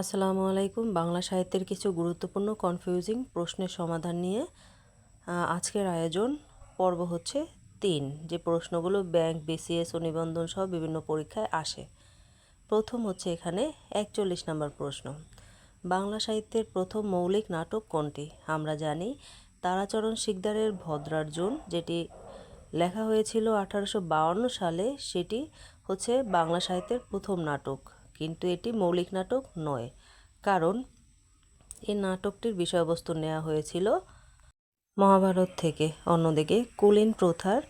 আসসালামু আলাইকুম। বাংলা সাহিত্যের কিছু গুরুত্বপূর্ণ কনফিউজিং প্রশ্নের সমাধান নিয়ে আজকের আয়োজন। পর্ব হচ্ছে তিন, যে প্রশ্নগুলো ব্যাংক, বিসিএস ও নিবন্ধন সহ বিভিন্ন পরীক্ষায় আসে। প্রথম হচ্ছে এখানে একচল্লিশ নম্বর প্রশ্ন। বাংলা সাহিত্যের প্রথম মৌলিক নাটক কোনটি? আমরা জানি তারাচরণ শিকদারের ভদ্রার্জুন, যেটি লেখা হয়েছিল আঠারোশো সালে। সেটি হচ্ছে বাংলা সাহিত্যের প্রথম নাটক। কিন্তু এটি মৌলিক নাটক নয়, কারণ এই নাটকটির বিষয়বস্তু নেওয়া হয়েছিল মহাভারত থেকে। অন্যদিকে কুলীন প্রথার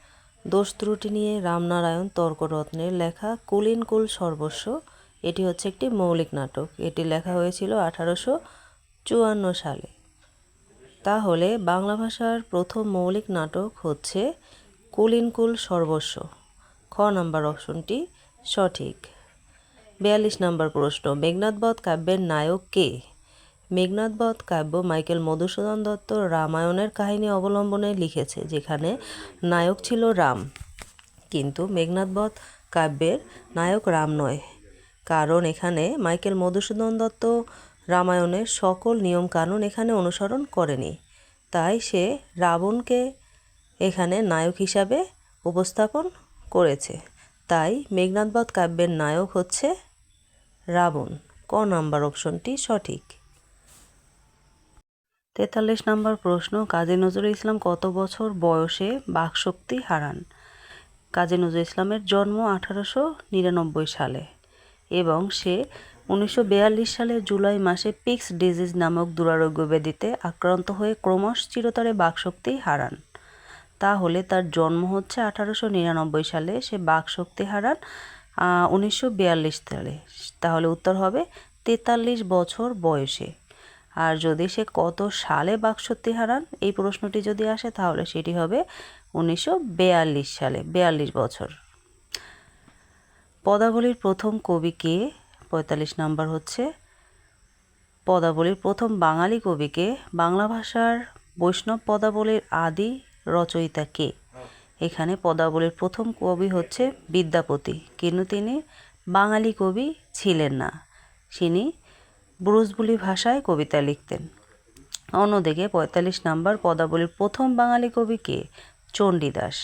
দোষ ত্রুটি নিয়ে রামনারায়ণ তর্করত্নের লেখা কুলীন কুল সর্বস্ব, এটি হচ্ছে একটি মৌলিক নাটক। এটি লেখা হয়েছিল আঠারোশো চুয়ান্ন সালে। তাহলে বাংলা ভাষার প্রথম মৌলিক নাটক হচ্ছে কুলিনকুল সর্বস্ব। খ নাম্বার অপশনটি সঠিক। বিয়াল্লিশ নম্বর প্রশ্ন মেঘনাথবধ কাব্যের নায়ক কে? মেঘনাথবধ কাব্য মাইকেল মধুসূদন দত্ত রামায়ণের কাহিনী অবলম্বনে লিখেছে, যেখানে নায়ক ছিল রাম। কিন্তু মেঘনাথবধ কাব্যের নায়ক রাম নয়, কারণ এখানে মাইকেল মধুসূদন দত্ত রামায়ণের সকল নিয়মকানুন এখানে অনুসরণ করেনি। তাই সে রাবণকে এখানে নায়ক হিসাবে উপস্থাপন করেছে। তাই মেঘনাথবধ কাব্যের নায়ক হচ্ছে রাবণ, ক নাম্বার অপশনটি সঠিক? তেতাল্লিশ নম্বর প্রশ্ন, কাজী নজরুল ইসলাম কত বছর বয়সে বাকশক্তি হারান? কাজী নজরুল ইসলামের জন্ম আঠারোশো নিরানব্বই সালে এবং সে উনিশশো বিয়াল্লিশ সালে জুলাই মাসে পিক্স ডিজিজ নামক দুরারোগ্য ব্যাধিতে আক্রান্ত হয়ে ক্রমশ চিরতরে বাকশক্তি হারান। তাহলে তার জন্ম হচ্ছে আঠারোশো নিরানব্বই সালে, সে বাকশক্তি হারান উনিশশো বিয়াল্লিশ সালে। তাহলে উত্তর হবে তেতাল্লিশ বছর বয়সে। আর যদি সে কত সালে বাকশক্তি হারান এই প্রশ্নটি যদি আসে, তাহলে সেটি হবে উনিশশো সালে, বেয়াল্লিশ বছর। পদাবলীর প্রথম কবি কে? পঁয়তাল্লিশ নাম্বার হচ্ছে পদাবলীর প্রথম বাঙালি কবিকে বাংলা ভাষার বৈষ্ণব পদাবলীর আদি রচয়িতা কে? এখানে পদাবলীর প্রথম কবি হচ্ছে বিদ্যাপতি। কিন্তু তিনি বাঙালি কবি ছিলেন না। তিনি ব্রুজবুলি ভাষায় কবিতা লিখতেন। অন্যদিকে পঁয়তাল্লিশ নাম্বার পদাবলীর প্রথম বাঙালি কবি কে? চণ্ডীদাস।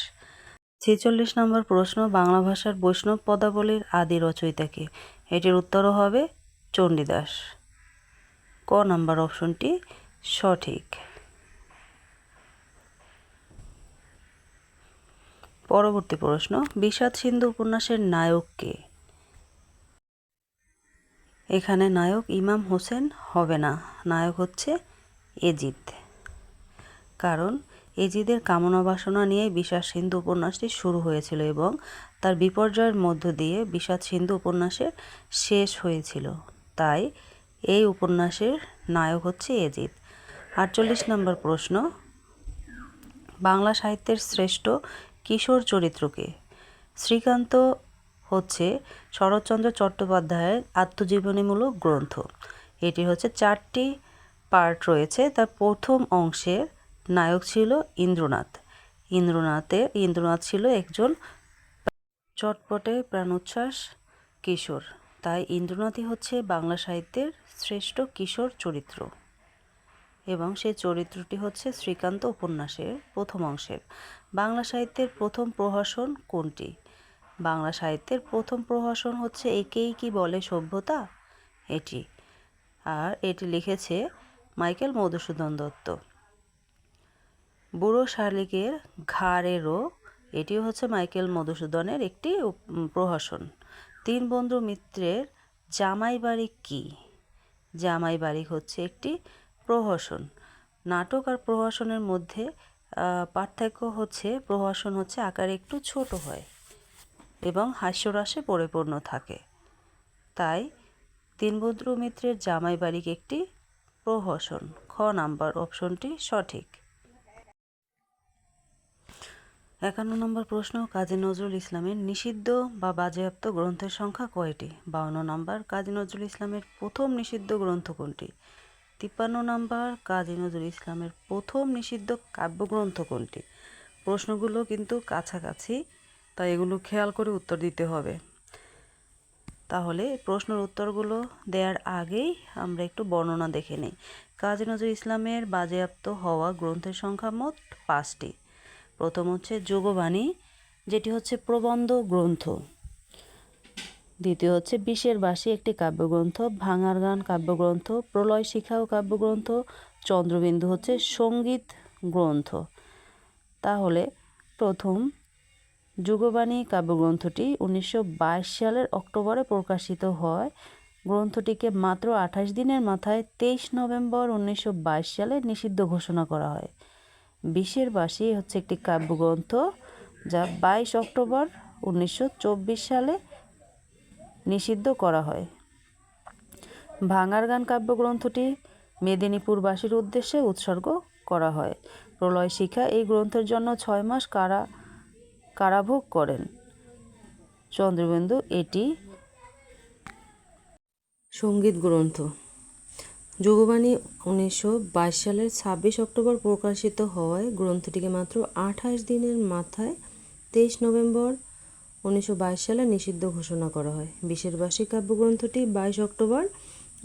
ছেচল্লিশ নম্বর প্রশ্ন, বাংলা ভাষার বৈষ্ণব পদাবলীর আদি রচয়িতা কে? এটির উত্তরও হবে চণ্ডীদাস। ক নাম্বার অপশনটি সঠিক। পরবর্তী প্রশ্ন, বিষাদ সিন্ধু উপন্যাসের নায়ক কে? এখানে নায়ক ইমাম হোসেন হবে না, নায়ক হচ্ছে এজিদ। কারণ এজিদের কামনা বাসনা নিয়ে বিষাদ সিন্ধু উপন্যাসটি শুরু হয়েছিল এবং তার বিপর্যয়ের মধ্য দিয়ে বিষাদ সিন্ধু উপন্যাসের শেষ হয়েছিল। তাই এই উপন্যাসের নায়ক হচ্ছে এজিদ। আটচল্লিশ নম্বর প্রশ্ন, বাংলা সাহিত্যের শ্রেষ্ঠ কিশোর চরিত্রকে। শ্রীকান্ত হচ্ছে শরৎচন্দ্র চট্টোপাধ্যায়ের আত্মজীবনীমূলক গ্রন্থ। এটি হচ্ছে চারটি পার্ট রয়েছে। তার প্রথম অংশের নায়ক ছিল ইন্দ্রনাথ। ইন্দ্রনাথের, ইন্দ্রনাথ ছিল একজন চটপটে প্রাণোচ্ছ্বাস কিশোর। তাই ইন্দ্রনাথই হচ্ছে বাংলা সাহিত্যের শ্রেষ্ঠ কিশোর চরিত্র। এবং সেই চরিত্রটি হচ্ছে শ্রীকান্ত উপন্যাসের প্রথম অংশের। বাংলা সাহিত্যের প্রথম প্রহসন কোনটি? বাংলা সাহিত্যের প্রথম প্রহসন হচ্ছে একেই কি বলে সভ্যতা? এটি। আর এটি লিখেছে মাইকেল মধুসূদন দত্ত। বুড়ো শালিকের ঘাড়েরও এটিও হচ্ছে মাইকেল মধুসূদনের একটি প্রহসন। তিন বন্ধু মিত্রের জামাই বাড়ি কী? জামাই বাড়ি হচ্ছে একটি প্রহসন। নাটক আর প্রহসনের মধ্যে পার্থক্য হচ্ছে, প্রহসন হচ্ছে আকারে একটু ছোট হয় এবং হাস্যরসে পরিপূর্ণ থাকে। তাই তিনবদ্রু মিত্রের জামাই বাড়ি একটি প্রহসন, খ নাম্বার অপশনটি সঠিক। একান্ন নম্বর প্রশ্ন, কাজী নজরুল ইসলামের নিষিদ্ধ বা বাজেয়াপ্ত গ্রন্থের সংখ্যা কয়টি? বাউন্ন নম্বর, কাজী নজরুল ইসলামের প্রথম নিষিদ্ধ গ্রন্থ কোনটি? তিপ্পান্ন নম্বর কাজী নজরুল ইসলামের প্রথম নিষিদ্ধ কাব্যগ্রন্থ কোনটি? প্রশ্নগুলো কিন্তু কাছাকাছি, তাই এগুলো খেয়াল করে উত্তর দিতে হবে। তাহলে প্রশ্নের উত্তরগুলো দেওয়ার আগেই আমরা একটু বর্ণনা দেখে নিই। কাজী নজরুল ইসলামের বাজেয়াপ্ত হওয়া গ্রন্থের সংখ্যা মোট পাঁচটি। প্রথম হচ্ছে যোগবাণী, যেটি হচ্ছে প্রবন্ধ গ্রন্থ। দ্বিতীয় হচ্ছে বিশের বাসী একটি কাব্যগ্রন্থ, ভাঙার গান কাব্যগ্রন্থ, প্রলয় শিখা ও কাব্যগ্রন্থ, চন্দ্রবিন্দু হচ্ছে সংগীত গ্রন্থ। তাহলে প্রথম যুগবাণী কাব্যগ্রন্থটি উনিশশো বাইশ সালের অক্টোবরে প্রকাশিত হয়। গ্রন্থটিকে মাত্র আঠাশ দিনের মাথায় তেইশ নভেম্বর উনিশশো বাইশ সালে নিষিদ্ধ ঘোষণা করা হয়। বিশের বাসী হচ্ছে একটি কাব্যগ্রন্থ যা বাইশ অক্টোবর উনিশশো চব্বিশ সালে নিষিদ্ধ করা হয়। ভাঙার গান কাব্যগ্রন্থটি মেদিনীপুরবাসীর উদ্দেশ্যে উৎসর্গ করা হয়। প্রলয় শিখা এই গ্রন্থের জন্য ছয় মাস কারা, কারাভোগ করেন। চন্দ্রবিন্দু, এটি সংগীত গ্রন্থ। যোগবাণী উনিশশো সালের ছাব্বিশ অক্টোবর প্রকাশিত হওয়ায় গ্রন্থটিকে মাত্র আঠাশ দিনের মাথায় তেইশ নভেম্বর উনিশশো বাইশ সালে নিষিদ্ধ ঘোষণা করা হয়। বিশের বাসী কাব্যগ্রন্থটি বাইশ অক্টোবর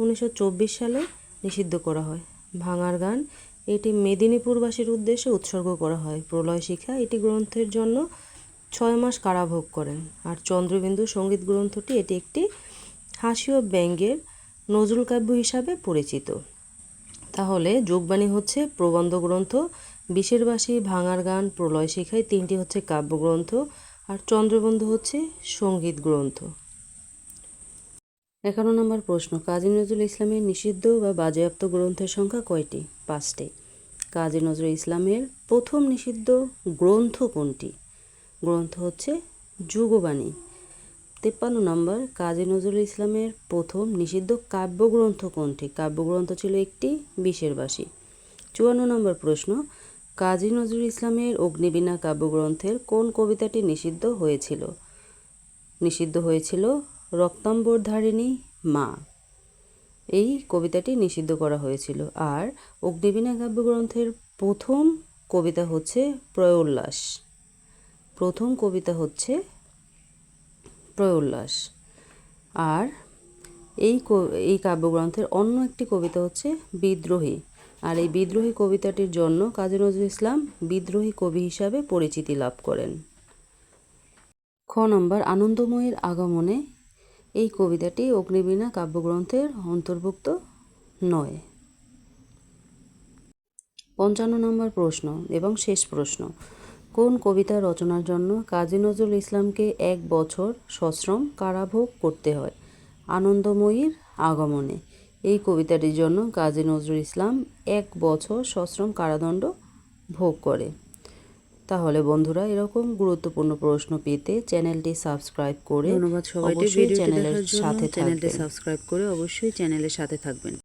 উনিশশো চব্বিশ সালে নিষিদ্ধ করা হয়। ভাঙার গান, এটি মেদিনীপুরবাসীর উদ্দেশ্যে উৎসর্গ করা হয়। প্রলয় শিখা এটি গ্রন্থের জন্য ছয় মাস কারাভোগ করেন। আর চন্দ্রবিন্দু সংগীত গ্রন্থটি এটি একটি হাসি ও ব্যঙ্গের নজরুল কাব্য হিসাবে পরিচিত। তাহলে যোগবাণী হচ্ছে প্রবন্ধ গ্রন্থ। বিশেরবাসী ভাঙার গান, প্রলয় শিখায় তিনটি হচ্ছে কাব্যগ্রন্থ। আর চন্দ্রবন্ধু হচ্ছে সংগীত গ্রন্থ। একান্ন নম্বর প্রশ্ন, কাজী নজরুল ইসলামের নিষিদ্ধ বা বাজেয়াপ্ত গ্রন্থের সংখ্যা কয়টি? পাঁচটি। কাজী নজরুল ইসলামের প্রথম নিষিদ্ধ গ্রন্থ কোনটি? গ্রন্থ হচ্ছে যুগবাণী। তেপ্পান্ন নম্বর, কাজী নজরুল ইসলামের প্রথম নিষিদ্ধ কাব্যগ্রন্থ কোনটি? কাব্যগ্রন্থ ছিল একটি বিশেরবাসী চুয়ান্ন নম্বর প্রশ্ন কাজী নজরুল ইসলামের অগ্নিবীণা কাব্যগ্রন্থের কোন কবিতাটি নিষিদ্ধ হয়েছিল? নিষিদ্ধ হয়েছিল রক্তাম্বরধারিণী মা। এই কবিতাটি নিষিদ্ধ করা হয়েছিল। আর অগ্নিবীণা কাব্যগ্রন্থের প্রথম কবিতা হচ্ছে প্রয়োল্লাস। প্রথম কবিতা হচ্ছে প্রয়োল্লাস। আর এই এই কাব্যগ্রন্থের অন্য একটি কবিতা হচ্ছে বিদ্রোহী। আর এই বিদ্রোহী কবিতাটির জন্য কাজী নজরুল ইসলাম বিদ্রোহী কবি হিসাবে পরিচিতি লাভ করেন। খ নম্বর, আনন্দময়ীর আগমনে এই কবিতাটি অগ্নিবীণা কাব্যগ্রন্থের অন্তর্ভুক্ত নয়। পঞ্চান্ন নম্বর প্রশ্ন এবং শেষ প্রশ্ন, কোন কবিতা রচনার জন্য কাজী নজরুল ইসলামকে এক বছর সশ্রম কারাভোগ করতে হয় আনন্দময়ীর আগমনে? এই কবিতাটির জন্য কাজী নজরুল ইসলাম এক বছর সশ্রম কারাদণ্ড ভোগ করে। তাহলে বন্ধুরা এরকম গুরুত্বপূর্ণ প্রশ্ন পেতে চ্যানেলটি সাবস্ক্রাইব করে ধন্যবাদ সবাইকে। চ্যানেলের সাথে চ্যানেলটি সাবস্ক্রাইব করে অবশ্যই চ্যানেলের সাথে থাকবেন।